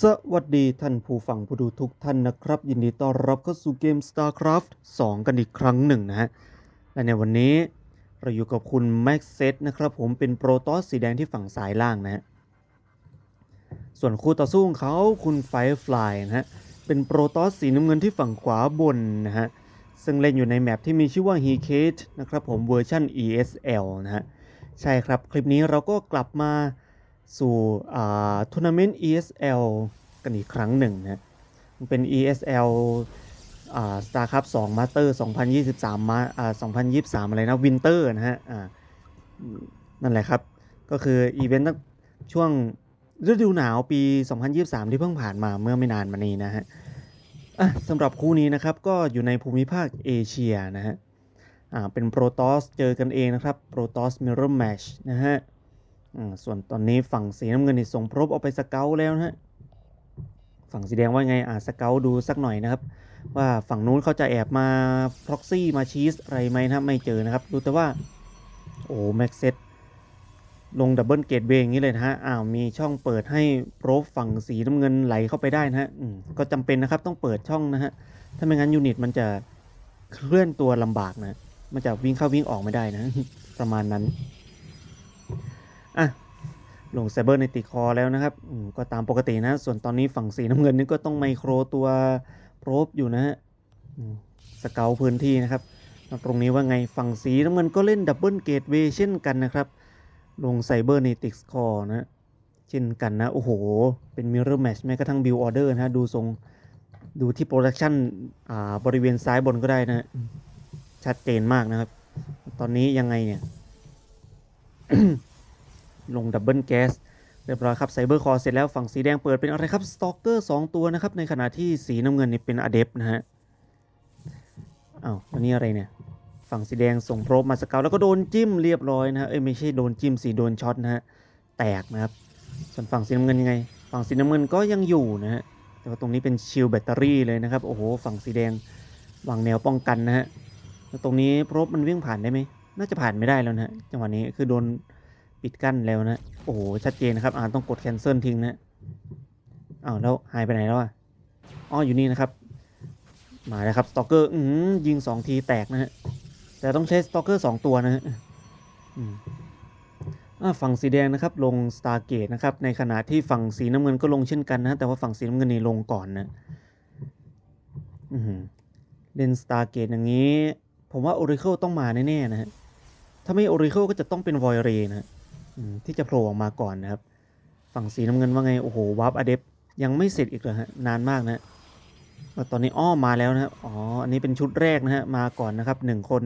สวัสดีท่านผู้ฟังผู้ดูทุกท่านนะครับ ยินดีต้อนรับเข้าสู่เกม StarCraft 2 กันอีกครั้งหนึ่งนะฮะ และในวันนี้เราอยู่กับคุณ Max Set นะครับผมเป็นโปรตอสสีแดงที่ฝั่งซ้ายล่างนะฮะ ส่วนคู่ต่อสู้ของเขาคุณ Firefly นะฮะ เป็นโปรตอสสีน้ำเงินที่ฝั่งขวาบนนะฮะ ซึ่งเล่นอยู่ในแมปที่มีชื่อว่า h e c a t e นะครับผมเวอร์ชัน ESL นะฮะ ใช่ครับคลิปนี้เราก็กลับมา สู่ทัวร์นาเมนต์ ESL กันอีกครั้งหนึ่งนะมันเป็น ESL อ่า StarCraft 2 Master 2023มาอ่า2023อะไรนะ Winter นะฮะอ่านั่นแหละครับ ก็คืออีเวนต์ตั้งช่วงฤดูหนาวปี 2023 ที่เพิ่งผ่านมาเมื่อไม่นานมานี้นะฮะอะสำหรับคู่นี้นะครับก็อยู่ในภูมิภาคเอเชียนะฮะ อ่า เป็นโปรตอสเจอกันเองนะครับโปรตอสมิ r ร o r Match นะฮะ ส่วนตอนนี้ฝั่งสีน้ำเงินนี่ส่งพรบออกไปสเกลแล้วนะฮะฝั่งสีแดงว่าไงอ่าสเกลดูสักหน่อยนะครับ ว่าฝั่งนู้นเขาจะแอบมาพ r o อกซี่มาชีสอะไรไหมนะครับไม่เจอนะครับ ดูแต่ว่า โอ้แม็กเซตลงดับเบิลเกตเวย์อย่างนี้เลยนะฮะอ้าวมีช่องเปิดให้โปรฝั่งสีน้ำเงินไหลเข้าไปได้นะฮะก็จำเป็นนะครับต้องเปิดช่องนะฮะถ้าไม่งั้นยูนิตมันจะเคลื่อนตัวลำบากนะมันจะวิ่งเข้าวิ่งออกไม่ได้นะ ประมาณนั้น อะลงไซเบอร์ในติคอแล้วนะครับก็ตามปกตินะ ส่วนตอนนี้ฝั่งสีน้ำเงินนี่ก็ต้องไมโครตัวโปรบอยู่นะฮะสเกลพื้นที่นะครับตรงนี้ว่าไงฝั่งสีน้ำเงินก็เล่นดับเบิลเกตเวย์เช่นกันนะครับ ลงไซเบอร์ในติคอนะเช่นกันนะ โอ้โห เป็นมิ r ร o r match แม้กระทั่งบิลออเดอร์นะฮะดูทรงดูที่โปรดักชันอ่าบริเวณซ้ายบนก็ได้นะ ชัดเจนมากนะครับ ตอนนี้ยังไงเนี่ย ลงดับเบิลแก๊สเรียบร้อยครับไซเบอร์คอเสร็จแล้วฝั่งสีแดงเปิดเป็นอะไรครับสตอกเกอร์สองตัวนะครับ ในขณะที่สีน้ำเงินนี่เป็นอเดฟนะฮะอ้าวอันนี้อะไรเนี่ย ฝั่งสีแดงส่งโรบมาสเกลแล้วก็โดนจิ้มเรียบร้อยนะฮะเอ้ยไม่ใช่โดนจิ้มสีโดนช็อตนะฮะแตกนะครับ ส่วนฝั่งสีน้ำเงินยังไง ฝั่งสีน้ำเงินก็ยังอยู่นะฮะแต่ว่าตรงนี้เป็นชิลแบตเตอรี่เลยนะครับ โอ้โห ฝั่งสีแดงวางแนวป้องกันนะฮะแล้วตรงนี้พรบมันวิ่งผ่านได้ไหมน่าจะผ่านไม่ได้แล้วนะฮะจังหวะนี้คือโดน ปิดกั้นแล้วนะ โอ้โห ชัดเจนนะครับอ่าต้องกดแคนเซิลทิ้งนะอ้าวแล้วหายไปไหนแล้วอะอ๋ออยู่นี่นะครับ มาแล้วครับสตอกเกอร์อืมยิงสองทีแตกนะฮะแต่ต้องใช้สตอกเกอร์สองตัวนะฮะอ่าฝั่งสีแดงนะครับลง Stargate นะครับในขณะที่ฝั่งสีน้ำเงินก็ลงเช่นกันนะแต่ว่าฝั่งสีน้ำเงินนี่ลงก่อนนะอือหือเล่น Stargate อย่างนี้ ผมว่า Oracle ต้องมาแน่ๆนะฮะถ้าไม่ Oracle ก็จะต้องเป็น Void Ray นะฮะ ที่จะโผล่ออกมาก่อนนะครับ ฝั่งสีน้ำเงินว่าไง โอ้โหวาร์ปอเดฟยังไม่เสร็จอีกเลยฮะนานมากนะตอนนี้อ้อมาแล้วนะอ๋ออันนี้เป็นชุดแรกนะฮะมาก่อนนะครับหนึ่งคน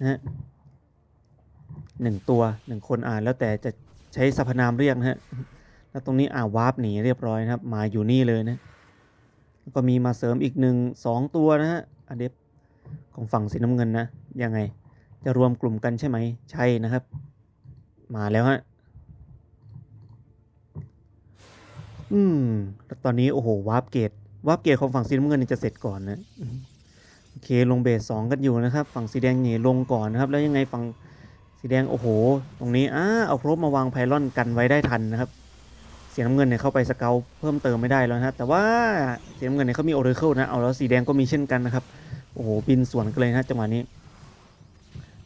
นะฮะหนึ่งตัวหนึ่งคนอ่านแล้วแต่จะใช้สรรพนามเรียกนะฮะแล้วตรงนี้อ่าวาร์ปหนีเรียบร้อยนะครับ มาอยู่นี่เลยนะแล้วก็มีมาเสริมอีกหนึ่งสองตัวนะฮะอเดฟของฝั่งสีน้ำเงินนะยังไง จะรวมกลุ่มกันใช่ไหมใช่นะครับ มาแล้วฮะ อืม แล้วตอนนี้ โอ้โห วาร์ปเกต วาร์ปเกตของฝั่งสีน้ำเงินจะเสร็จก่อนนะ โอเค ลงเบสสองกันอยู่นะครับ ฝั่งสีแดงหนีลงก่อนนะครับ แล้วยังไงฝั่งสีแดง โอ้โห ตรงนี้อ้าเอาพรบมาวางไพลอนกันไว้ได้ทันนะครับ สีน้ำเงินเนี่ยเข้าไปสเกลเพิ่มเติมไม่ได้แล้วนะแต่ว่าสีน้ำเงินเนี่ยเขามีโอเรเคิลนะ เอาแล้วสีแดงก็มีเช่นกันนะครับ โอ้โห บินสวนกันเลยนะฮะจังหวะนี้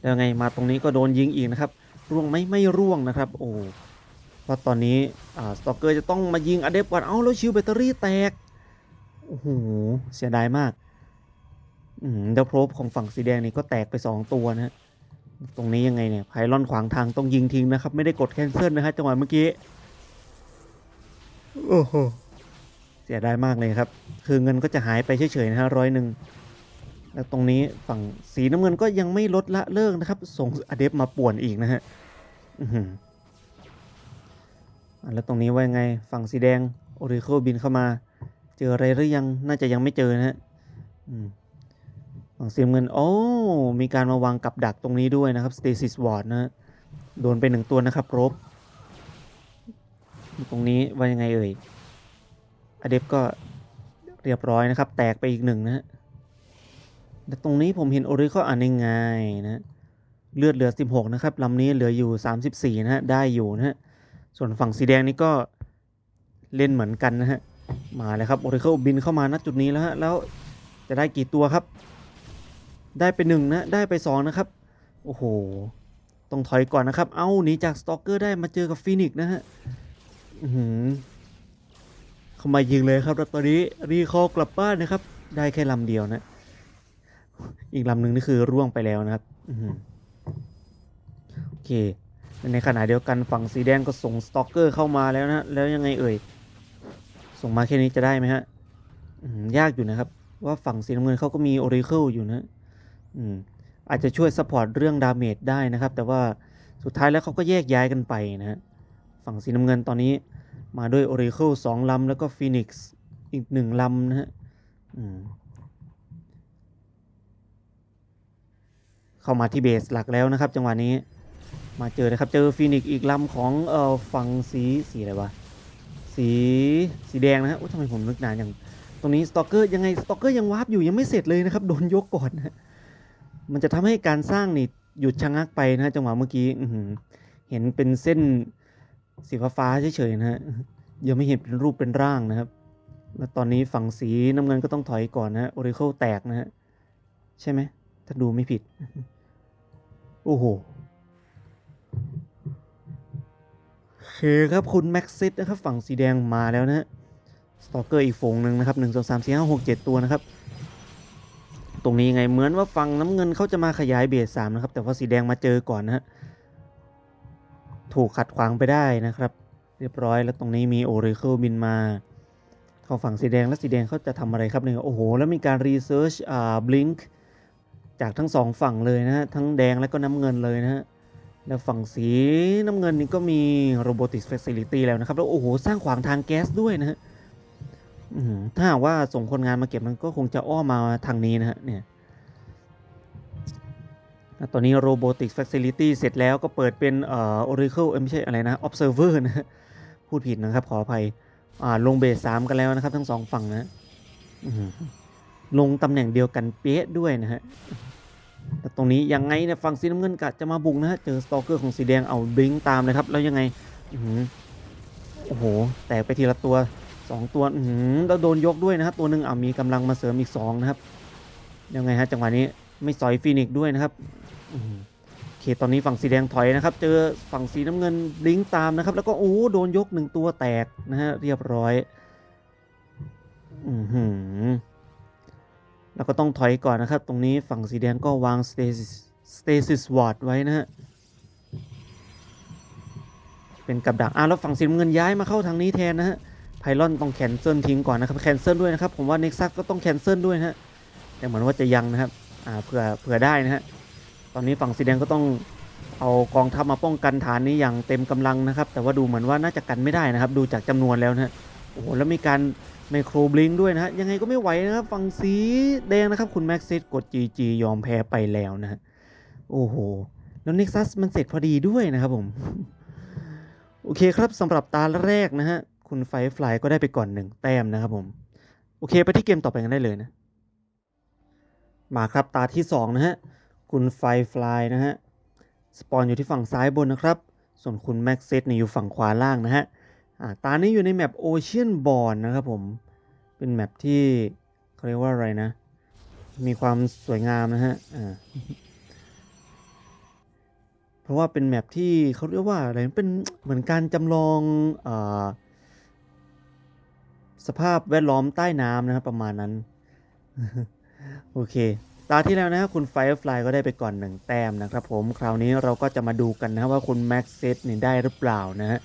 แล้วไงมาตรงนี้ก็โดนยิงอีกนะครับ ร่วงไหมไม่ร่วงนะครับ โอ้เพราะตอนนี้อ่าสตอกเกอร์จะต้องมายิงอเดฟก่อนเอ้าแล้วชิวแบตเตอรี่แตกโอ้โหเสียดายมากอืมแล้วโพรบของฝั่งสีแดงนี่ก็แตกไปสองตัวนะฮะตรงนี้ยังไงเนี่ยไพลอนขวางทางต้องยิงทิ้งนะครับ ไม่ได้กดแคนเซิลนะฮะจังหวะเมื่อกี้โอ้โหเสียดายมากเลยครับ คือเงินก็จะหายไปเฉยๆนะฮะร้อยหนึ่ง แล้วตรงนี้ฝั่งสีน้ำเงินก็ยังไม่ลดละเลิกนะครับ ส่งอเดฟมาป่วนอีกนะฮะอื้อหืออะแล้วตรงนี้ว่ายังไงฝั่งสีแดงโอริโคบินเข้ามา เจออะไรหรือยังน่าจะยังไม่เจอนะฮะฝั่งสีน้ำเงินโอ้มีการมาวางกับดักตรงนี้ด้วยนะครับ Stasis Ward นะฮะโดนไปหนึ่งตัวนะครับรบตรงนี้ว่ายังไงเอ่ยอเดฟก็เรียบร้อยนะครับ แตกไปอีกหนึ่งนะฮะ แต่ตรงนี้ผมเห็นโอริก็อ่านง่ายนะ เลือดเหลือ 16 นะครับลำนี้เหลืออยู่ 34 นะฮะ ได้อยู่นะฮะ ส่วนฝั่งสีแดงนี่ก็เล่นเหมือนกันนะฮะ มาเลยครับโอริเคิลบินเข้ามาณจุดนี้แล้วฮะ แล้วจะได้กี่ตัวครับ ได้ไปหนึ่งนะ ได้ไปสองนะครับ โอ้โห ต้องถอยก่อนนะครับ เอ้าหนีจากสตอกเกอร์ได้มาเจอกับฟีนิกซ์นะฮะอื้อหือเข้ามายิงเลยครับตอนนี้รีคอกลับบ้านนะครับ ได้แค่ลำเดียวนะ อีกลำหนึ่งนี่คือร่วงไปแล้วนะครับโอเค ในขณะเดียวกันฝั่งสีแดงก็ส่งสตอกเกอร์เข้ามาแล้วนะแล้วยังไงเอ่ย ส่งมาแค่นี้จะได้ไหมฮะมยากอยู่นะครับ ว่าฝั่งสีน้ำเงินเขาก็มีโอริเคิลอยู่นะอืมอาจจะช่วยสปอร์ตเรื่องดาเมจได้นะครับ แต่ว่าสุดท้ายแล้วเขาก็แยกย้ายกันไปนะฮะฝั่งสีน้ำเงินตอนนี้มาด้วยโอริเคิลสองลำแล้วก็ฟีนิกซ์อีกหนึ่งลำนะฮะอืม เข้ามาที่เบสหลักแล้วนะครับ จังหวะนี้มาเจอนะครับ เจอฟีนิกซ์อีกลำของเอ่อฝั่งสีสีอะไรวะสีสีแดงนะฮะโอ้ทำไมผมนึกนานอย่างตรงนี้สตอกเกอร์ยังไงสตอกเกอร์ยังวาร์ปอยู่ยังไม่เสร็จเลยนะครับโดนยกก่อนนะมันจะทำให้การสร้างนี่หยุดชะงักไปนะจังหวะเมื่อกี้อืเห็นเป็นเส้นสีฟ้าเฉยๆนะฮะยังไม่เห็นเป็นรูปเป็นร่างนะครับ แล้วตอนนี้ฝั่งสีน้ำเงินก็ต้องถอยก่อนนะฮะโอริเคิลแตกนะฮะใช่ไหมถ้าดูไม่ผิด โอ้โหเคครับคุณแม็กซิสนะครับฝั่งสีแดงมาแล้วนะสตอกเกอร์อีกฝูงหนึ่งนะครับหนึ่งสองสามสี่ห้าหกเจ็ดตัวนะครับ ตรงนี้ไงเหมือนว่าฝั่งน้ำเงินเขาจะมาขยายเบสสามนะครับ แต่ว่าสีแดงมาเจอก่อนนะฮะถูกขัดขวางไปได้นะครับ เรียบร้อยแล้วตรงนี้มีโอเรเคิลบินมาเข้าฝั่งสีแดงแล้วสีแดงเขาจะทำอะไรครับเนี่ยโอ้โห แล้วมีการรีเสิร์ชอ่าบลิงค์ จากทั้งสองฝั่งเลยนะฮะทั้งแดงและก็น้ำเงินเลยนะฮะแล้วฝั่งสีน้ำเงินนี่ก็มี Robotics Facility แล้วนะครับ แล้วโอ้โห สร้างขวางทางแก๊สด้วยนะฮะถ้าหากว่าส่งคนงานมาเก็บมันก็คงจะอ้อมมาทางนี้นะฮะเนี่ยตอนนี้ Robotics Facility เสร็จแล้วก็เปิดเป็นเอ่อ Oracle เอ้ยไม่ใช่อะไรนะ Observer นะฮะพูดผิดนะครับขออภัยอ่าลงเบสสามกันแล้วนะครับ ทั้งสองฝั่งนะ ลงตำแหน่งเดียวกันเป๊ะด้วยนะฮะแต่ตรงนี้ยังไงเนี่ยฝั่งสีน้ำเงินกะจะมาบุกนะฮะเจอสตอกเกอร์ของสีแดงเอาบลิงก์ตามเลยครับ แล้วยังไงอืโอ้โห แตกไปทีละตัวสองตัวอือหือแล้วโดนยกด้วยนะครับตัวหนึ่งเอามีกำลังมาเสริมอีกสองนะครับ ยังไงฮะจังหวะนี้ไม่สอยฟีนิกซ์ด้วยนะครับอืโอเคตอนนี้ฝั่งสีแดงถอยนะครับ เจอฝั่งสีน้ำเงินบลิงก์ตามนะครับ แล้วก็โอ้โหโดนยกหนึ่งตัวแตกนะฮะเรียบร้อย อือหือ แล้วก็ต้องถอยก่อนนะครับ ตรงนี้ฝั่งสีแดงก็วาง stasis stasis ward ไว้นะฮะ เป็นกับดักอะแล้วฝั่งสีน้ำเงินย้ายมาเข้าทางนี้แทนนะฮะ ไพลอนต้องแคนเซิลทิ้งก่อนนะครับ แคนเซิลด้วยนะครับ ผมว่า Nexus ก็ต้องแคนเซิลด้วยนะฮะ แต่เหมือนว่าจะยังนะครับ อ่า เผื่อ เผื่อได้นะฮะ ตอนนี้ฝั่งสีแดงก็ต้องเอากองทัพมาป้องกันฐานนี้อย่างเต็มกำลังนะครับ แต่ว่าดูเหมือนว่าน่าจะกันไม่ได้นะครับ ดูจากจำนวนแล้วนะฮะ โอ้โห แล้วมีการ ไมโครบลิงด้วยนะฮะยังไงก็ไม่ไหวนะครับฝั่งสีแดงนะครับ คุณแม็กซิสกด GG ยอมแพ้ไปแล้วนะฮะโอ้โห แล้ว Nexus มันเสร็จพอดีด้วยนะครับผม โอเคครับสำหรับตาแรกนะฮะ คุณไฟฟลายก็ได้ไปก่อนหนึ่งแต้มนะครับผม โอเคไปที่เกมต่อไปกันได้เลยนะ มาครับตาที่2นะฮะ คุณไฟฟลายนะฮะ สปอนอยู่ที่ฝั่งซ้ายบนนะครับ ส่วนคุณแม็กเซตเนี่ยอยู่ฝั่งขวาล่างนะฮะอ่าตานี้อยู่ในแมปโอเชียนบอ n นะครับผม เป็นแมปที่เขาเรียกว่าอะไรนะ มีความสวยงามนะฮะอ่าเพราะว่าเป็นแมปที่เขาเรียกว่าอะไรเป็นเหมือนการจำลองอสภาพแวดล้อมใต้น้ำนะครับประมาณนั้น โอเค ตาที่แล้วนะครับคุณ Firefly ก็ได้ไปก่อนหนึ่งแต้มนะครับผม คราวนี้เราก็จะมาดูกันนะว่าคุณ Max Set นี่ได้หรือเปล่านะฮะ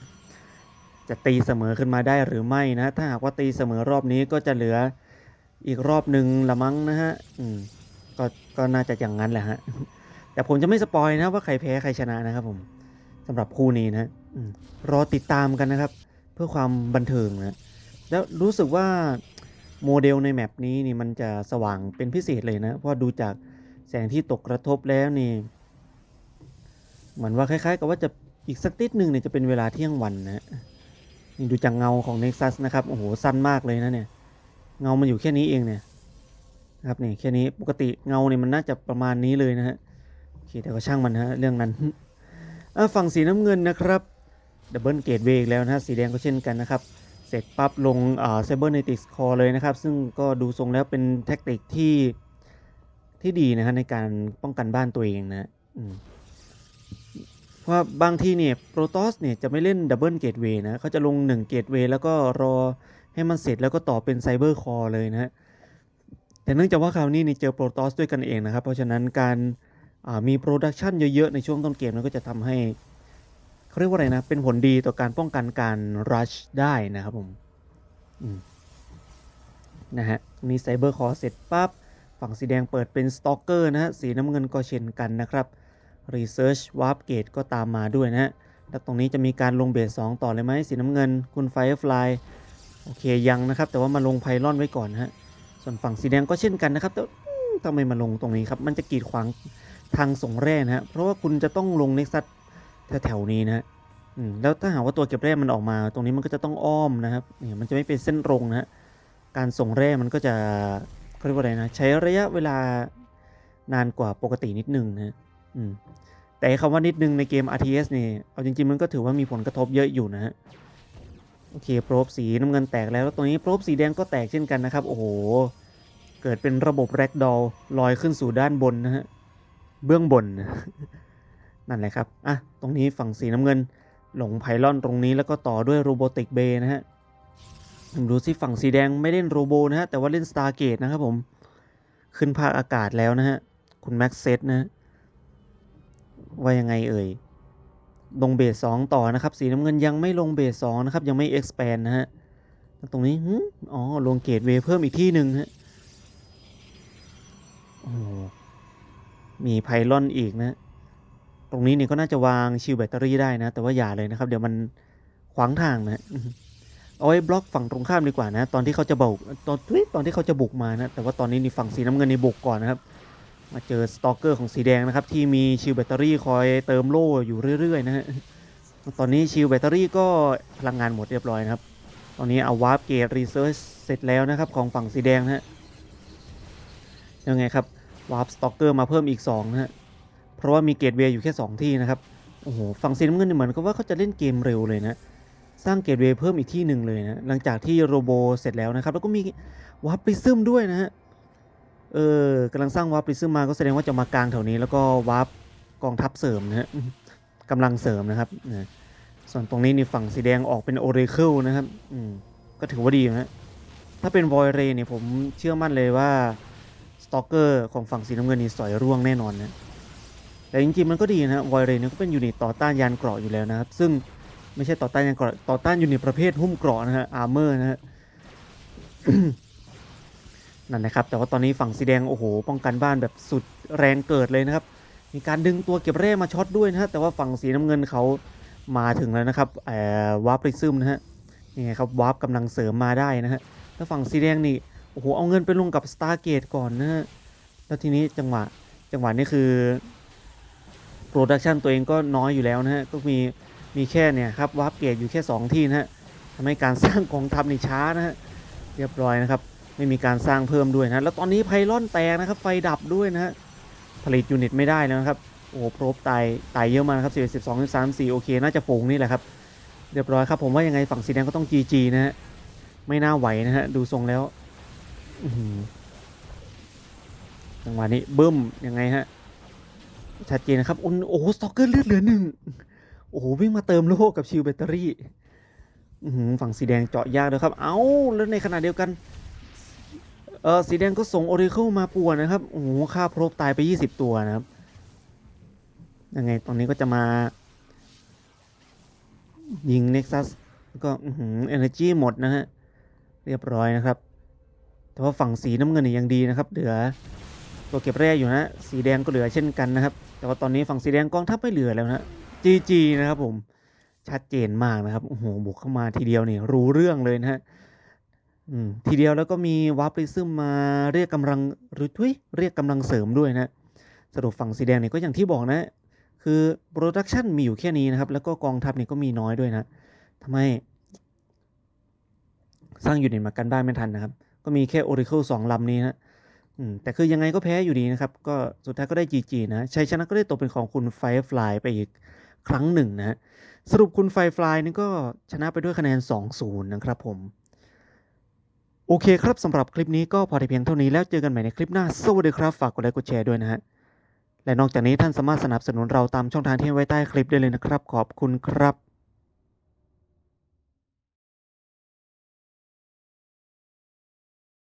จะตีเสมอขึ้นมาได้หรือไม่นะ ถ้าหากว่าตีเสมอรอบนี้ก็จะเหลืออีกรอบหนึ่งละมั้งนะฮะอืมก็ก็น่าจะอย่างนั้นแหละฮะแต่ผมจะไม่สปอยนะว่าใครแพ้ใครชนะนะครับผมสำหรับคู่นี้นะอรอติดตามกันนะครับ เพื่อความบันเทิงนะแล้วรู้สึกว่าโมเดลในแมปนี้นี่มันจะสว่างเป็นพิเศษเลยนะเพราะดูจากแสงที่ตกกระทบแล้วนี่เหมือนว่าคล้ายๆ กับว่าจะอีกสักติดหนึ่งเนี่ยจะเป็นเวลาเที่ยงวันนะ นี่ดูจากเงาของ Nexus นะครับ โอ้โห สั้นมากเลยนะเนี่ย เงามันอยู่แค่นี้เองเนี่ยนะครับนี่แค่นี้ปกติเงาเนี่ยมันน่าจะประมาณนี้เลยนะฮะโอเคแต่ก็ช่างมันนะฮะเรื่องนั้นฝั่งสีน้ำเงินนะครับดับเบิลเกตเวย์แล้วนะฮะสีแดงก็เช่นกันนะครับ เสร็จปั๊บลงอ่า Cybernetics Core เลยนะครับ ซึ่งก็ดูทรงแล้วเป็นแท็กติกที่ที่ดีนะฮะในการป้องกันบ้านตัวเองนะอืมเพราะ ว่าบางทีเนี่ยโปรโตสเนี่ยจะไม่เล่นดับเบิลเกตเวย์นะเขาจะลง1เกตเวย์แล้วก็รอให้มันเสร็จแล้วก็ต่อเป็นไซเบอร์คอร์เลยนะแต่เนื่องจากว่าคราวนี้นี่เจอโปรโตสด้วยกันเองนะครับ เพราะฉะนั้นการมีโปรดักชันเยอะๆ ในช่วงต้นเกมนั้นก็จะทำให้เขาเรียกว่าอะไรนะ เป็นผลดีต่อการป้องกันการรัชได้นะครับผมมนะฮะนี่ไซเบอร์คอร์เสร็จปั๊บฝั่งสีแดงเปิดเป็นสตอกเกอร์นะฮะสีน้ำเงินก็เช่นกันนะครับ Research Warp Gate ก็ตามมาด้วยนะฮะแล้วตรงนี้จะมีการลงเบส2ต่อเลยไหมสีน้ำเงิน คุณ Firefly โอเคยังนะครับ แต่ว่ามาลงไพลอนไว้ก่อนฮะส่วนฝั่งสีแดงก็เช่นกันนะครับแต่ทำไมมาลงตรงนี้ครับ มันจะกีดขวางทางส่งแร่นะฮะเพราะว่าคุณจะต้องลงเน็กซัสแถวๆนี้นะฮะแล้วถ้าหากว่าตัวเก็บแร่มันออกมา ตรงนี้มันก็จะต้องอ้อมนะครับเนี่ยมันจะไม่เป็นเส้นตรงนะฮะการส่งแร่มันก็จะเขาเรียกว่าอะไรนะใช้ระยะเวลานานกว่าปกตินิดนึงนะ อืมแต่คำว่านิดนึงในเกม RTS นี่ เอาจริง ๆ มันก็ถือว่ามีผลกระทบเยอะอยู่นะฮะ โอเค โปรบสีน้ำเงินแตกแล้ว แล้วตรงนี้โปรบสีแดงก็แตกเช่นกันนะครับ โอ้โห เกิดเป็นระบบแร็กดอลลอยขึ้นสู่ด้านบนนะฮะ เบื้องบน นั่นแหละครับ อะ ตรงนี้ฝั่งสีน้ำเงิน หลงไพลอนตรงนี้แล้วก็ต่อด้วยโรโบติกเบย์นะฮะผมดูสิฝั่งสีแดงไม่เล่นโรโบนะฮะ แต่ว่าเล่น Stargate นะครับผม ขึ้นภาคอากาศแล้วนะฮะ คุณแม็กเซตนะฮะ ว่ายังไงเอ่ย ลงเบสสองต่อนะครับ สีน้ำเงินยังไม่ลงเบสสองนะครับ ยังไม่ expand นะฮะตรงนี้อ๋อ ลงเกตเวเพิ่มอีกที่หนึ่งฮะโอ้มีไพลอนอีกนะ ตรงนี้เนี่ยก็น่าจะวางชิลแบตเตอรี่ได้นะ แต่ว่าอย่าเลยนะครับ เดี๋ยวมันขวางทางนะเอาไว้บล็อกฝั่งตรงข้ามดีกว่านะ ตอนที่เขาจะบุกตอนตอนที่เขาจะบุกมานะ แต่ว่าตอนนี้นี่ฝั่งสีน้ำเงินนี่บุกก่อนนะครับ มาเจอสตอกเกอร์ของสีแดงนะครับ ที่มีชิลแบตเตอรี่คอยเติมโล่อยู่เรื่อยๆนะฮะตอนนี้ชิลแบตเตอรี่ก็พลังงานหมดเรียบร้อยนะครับ ตอนนี้เอาวาร์ปเกตรีเซิร์ชเสร็จแล้วนะครับของฝั่งสีแดงนะฮะยังไงครับวาร์ปสตอกเกอร์มาเพิ่มอีก2นะฮะเพราะว่ามีเกตเวย์อยู่แค่ 2 ที่นะครับโอ้โหฝั่งสีน้ำเงินนี่เหมือนกับว่าเขาจะเล่นเกมเร็วเลยนะสร้างเกตเวย์เพิ่มอีกที่หนึ่งเลยนะหลังจากที่โรโบเสร็จแล้วนะครับ แล้วก็มีวาร์ปปริซึมด้วยนะฮะ เออกำลังสร้างวาร์ปริซึมมาก็แสดงว่าจะมากลางแถวนี้ แล้วก็วาร์ปกองทัพเสริมนะฮะกำลังเสริมนะครับส่วนตรงนี้นี่ฝั่งสีแดงออกเป็นโอเรเคิลนะครับอืมก็ถือว่าดีนะถ้าเป็นวอยเรเนี่ยผมเชื่อมั่นเลยว่าสตอกเกอร์ของฝั่งสีน้ำเงินนี่สอยร่วงแน่นอนนะแต่จริงๆมันก็ดีนะฮะวอยเรเนี่ยก็เป็นยูนิตต่อต้านยานเกราะอยู่แล้วนะครับ ซึ่งไม่ใช่ต่อต้านยานเกราะต่อต้านยูนิตประเภทหุ้มเกราะนะฮะอาร์เมอร์นะฮะ นั่นนะครับ แต่ว่าตอนนี้ฝั่งสีแดงโอ้โหป้องกันบ้านแบบสุดแรงเกิดเลยนะครับ มีการดึงตัวเก็บเร่มาช็อตด้วยนะฮะแต่ว่าฝั่งสีน้ำเงินเขามาถึงแล้วนะครับแอบวาร์ปริซึมนะฮะนี่ไงครับวาร์ปกำลังเสริมมาได้นะฮะแล้วฝั่งสีแดงนี่โอ้โหเอาเงินไปลงกับสตาร์เกตก่อนนะฮะแล้วทีนี้จังหวะจังหวะนี้คือโปรดักชันตัวเองก็น้อยอยู่แล้วนะฮะก็มีมีแค่เนี่ยครับวาร์ปเกตอยู่แค่ 2 ที่นะฮะทำให้การสร้างกองทัพนี่ช้านะฮะเรียบร้อยนะครับ ไม่มีการสร้างเพิ่มด้วยนะแล้วตอนนี้ไพลอนแตกนะครับ ไฟดับด้วยนะฮะผลิตยูนิตไม่ได้แล้วนะครับโอ้โหโปรบตายตายเยอะมากครับสิบสองสิบสามสี่โอเค น่าจะฝูงนี่แหละครับเรียบร้อยครับผมว่ายังไงฝั่งสีแดงก็ต้อง GG นะฮะไม่น่าไหวนะฮะดูทรงแล้วจังหวะนี้บึ้มยังไงฮะชัดเจนนะครับโอ้โอ้โหสตอกเกอร์เลือดเหลือหนึ่งโอ้โหวิ่งมาเติมโล่กับชิลแบตเตอรี่ฝั่งสีแดงเจาะยากเลยครับ เอ้าแล้วในขณะเดียวกัน เออสีแดงก็ส่งโอเรเคิลมาป่วนนะครับ โอ้โหฆ่าโพรบตายไป 20 ตัวนะครับ ยังไงตอนนี้ก็จะมา ยิงเน็กซัสก็อือหือเอเนจีหมดนะฮะ เรียบร้อยนะครับ แต่ว่าฝั่งสีน้ำเงินยังดีนะครับ เหลือตัวเก็บแร่อยู่นะ สีแดงก็เหลือเช่นกันนะครับ แต่ว่าตอนนี้ฝั่งสีแดงกองทัพไม่เหลือแล้วนะ GG นะครับผม ชัดเจนมากนะครับ โอ้โห บุกเข้ามาทีเดียวเนี่ยรู้เรื่องเลยนะฮะ ทีเดียวแล้วก็มีวาร์ปริซึมมาเรียกกำลังหรือทุยเรียกกำลังเสริมด้วยนะสรุปฝั่งสีแดงเนี่ยก็อย่างที่บอกนะ คือโปรดักชันมีอยู่แค่นี้นะครับ แล้วก็กองทัพเนี่ยก็มีน้อยด้วยนะทำให้ สร้างยูนิตมากันบ้านไม่ทันนะครับ ก็มีแค่ Oracle สองลำนี้นะแต่คือยังไงก็แพ้อยู่ดีนะครับ ก็สุดท้ายก็ได้ GG นะชัยชนะก็ได้ตกเป็นของคุณ Firefly ไปอีกครั้งหนึ่งนะฮะสรุปคุณไฟฟลายนี่ก็ชนะไปด้วยคะแนน 2-0 นะครับผม โอเคครับสำหรับคลิปนี้ก็พอแต่เพียงเท่านี้แล้วเจอกันใหม่ในคลิปหน้า สวัสดีครับ ฝากกดไลค์กดแชร์ด้วยนะฮะ และนอกจากนี้ท่านสามารถสนับสนุนเราตามช่องทางที่ไว้ใต้คลิปได้เลยนะครับ ขอบคุณครับ